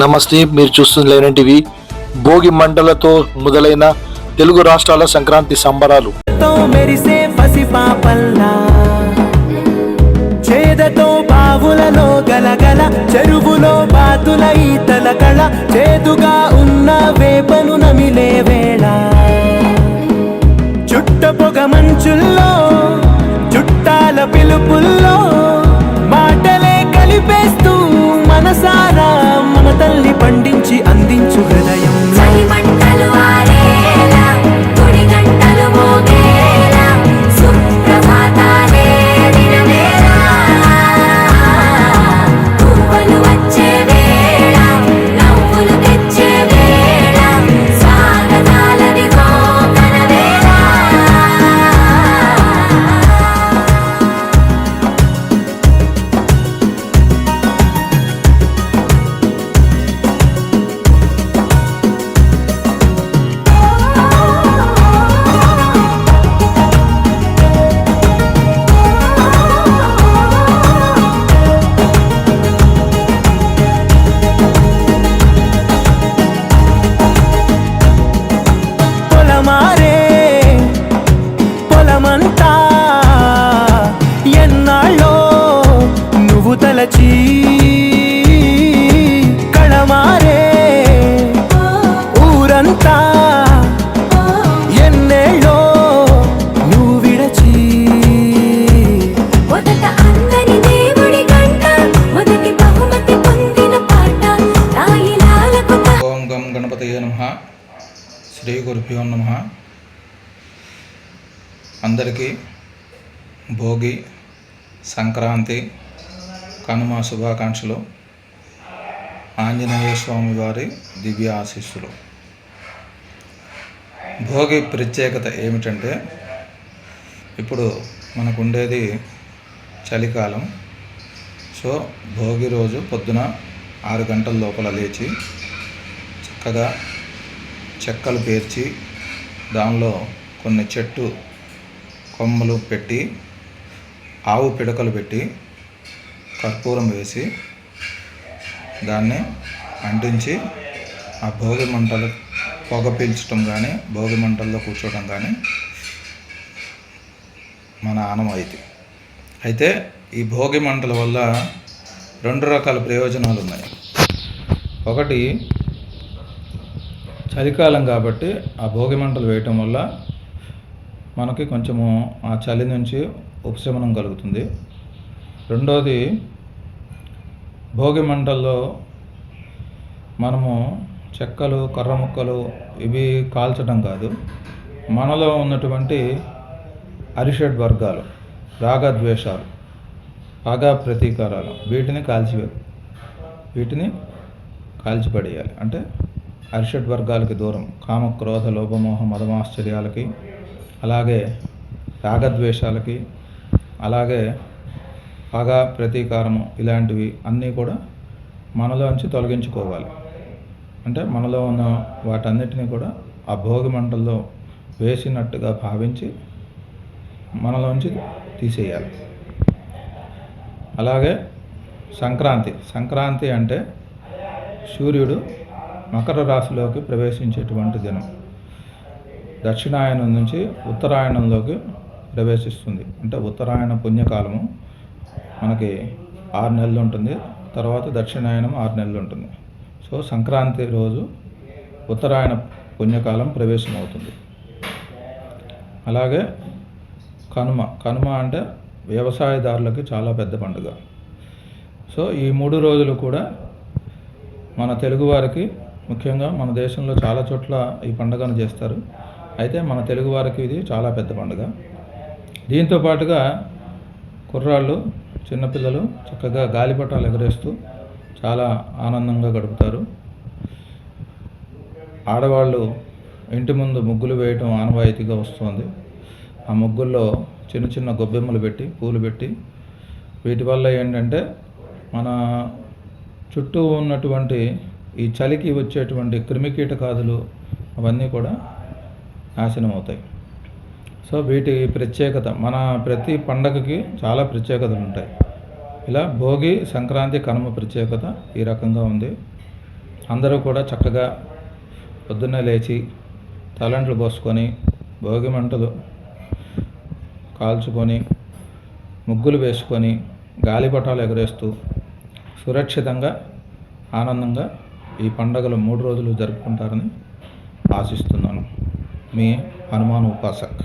నమస్తే మీరు చూస్తుంది లేనంటివి భోగి మంటలతో మొదలైన తెలుగు రాష్ట్రాల సంక్రాంతి సంబరాలు. చేదతో బావులలో గలగల చెరువులో బాతుల ఈతల కళ చేదుగా ఉన్న వేపను నమిలే వేళ. చుట్ట పొగ మంచుల్లో చుట్టాల పిలుపుల్లో 남지 않 శ్రీ గురుభ్యో నమ. అందరికీ భోగి సంక్రాంతి కనుమ శుభాకాంక్షలు. ఆంజనేయ స్వామి వారి దివ్య ఆశీస్సులు. భోగి ప్రత్యేకత ఏమిటంటే ఇప్పుడు మనకు ఉండేది చలికాలం. సో భోగి రోజు పొద్దున ఆరు గంటల లోపల లేచి చక్కగా చెక్కలు పేర్చి దానిలో కొన్ని చెట్టు కొమ్మలు పెట్టి ఆవు పిడకలు పెట్టి కర్పూరం వేసి దాన్ని అంటించి ఆ భోగి మంటలు పొగ పీల్చడం కానీ భోగి మంటల్లో కూర్చోవడం కానీ మన ఆనవాయితీ. అయితే ఈ భోగి మంటల వల్ల రెండు రకాల ప్రయోజనాలు ఉన్నాయి ఒకటి చలికాలం కాబట్టి ఆ భోగి మంటలు వేయటం వల్ల మనకి కొంచెము ఆ చలి నుంచి ఉపశమనం కలుగుతుంది. రెండోది భోగి మంటల్లో మనము చెక్కలు కర్ర ముక్కలు ఇవి కాల్చడం కాదు. మనలో ఉన్నటువంటి అరిషడ్ వర్గాలు రాగద్వేషాలు పగ ప్రతీకారాలు వీటిని కాల్చివే వీటిని కాల్చిపడేయాలి. అంటే అరిషడ్ వర్గాలకి దూరం. కామ క్రోధ లోపమోహ మదమాశ్చర్యాలకి అలాగే రాగద్వేషాలకి అలాగే పగ ప్రతీకారము ఇలాంటివి అన్నీ కూడా మనలోంచి తొలగించుకోవాలి. అంటే మనలో ఉన్న వాటన్నిటిని కూడా ఆ భోగి మంటల్లో వేసినట్టుగా భావించి మనలోంచి తీసేయాలి. అలాగే సంక్రాంతి. సంక్రాంతి అంటే సూర్యుడు మకర రాశిలోకి ప్రవేశించేటువంటి దినం. దక్షిణాయనం నుంచి ఉత్తరాయణంలోకి ప్రవేశిస్తుంది. అంటే ఉత్తరాయణ పుణ్యకాలము మనకి ఆరు నెలలు ఉంటుంది. తర్వాత దక్షిణాయనం ఆరు నెలలు ఉంటుంది. సో సంక్రాంతి రోజు ఉత్తరాయణ పుణ్యకాలం ప్రవేశమవుతుంది. అలాగే కనుమ. కనుమ అంటే వ్యవసాయదారులకి చాలా పెద్ద పండుగ. సో ఈ మూడు రోజులు కూడా మన తెలుగువారికి ముఖ్యంగా మన దేశంలో చాలా చోట్ల ఈ పండుగను చేస్తారు. అయితే మన తెలుగువారికి ఇది చాలా పెద్ద పండుగ. దీంతో పాటుగా కుర్రాళ్ళు చిన్నపిల్లలు చక్కగా గాలిపటాలు ఎగరేస్తూ చాలా ఆనందంగా గడుపుతారు. ఆడవాళ్ళు ఇంటి ముందు ముగ్గులు వేయటం ఆనవాయితీగా వస్తుంది. ఆ ముగ్గుల్లో చిన్న చిన్న గొబ్బెమ్మలు పెట్టి పూలు పెట్టి వీటి వల్ల ఏంటంటే మన చుట్టూ ఉన్నటువంటి ఈ చలికి వచ్చేటువంటి క్రిమికీటకాదులు అవన్నీ కూడా నాశనం అవుతాయి సో వీటి ప్రత్యేకత మన ప్రతి పండగకి చాలా ప్రత్యేకతలు ఉంటాయి. ఇలా భోగి సంక్రాంతి కనుమ ప్రత్యేకత ఈ రకంగా ఉంది. అందరూ కూడా చక్కగా పొద్దున్నే లేచి తలంట్లు పోసుకొని భోగి మంటలు కాల్చుకొని ముగ్గులు వేసుకొని గాలిపటాలు ఎగరేస్తూ సురక్షితంగా ఆనందంగా ఈ పండగలు మూడు రోజులు జరుపుకుంటారని ఆశిస్తున్నాను. మీ హనుమాన్ ఉపాసక్.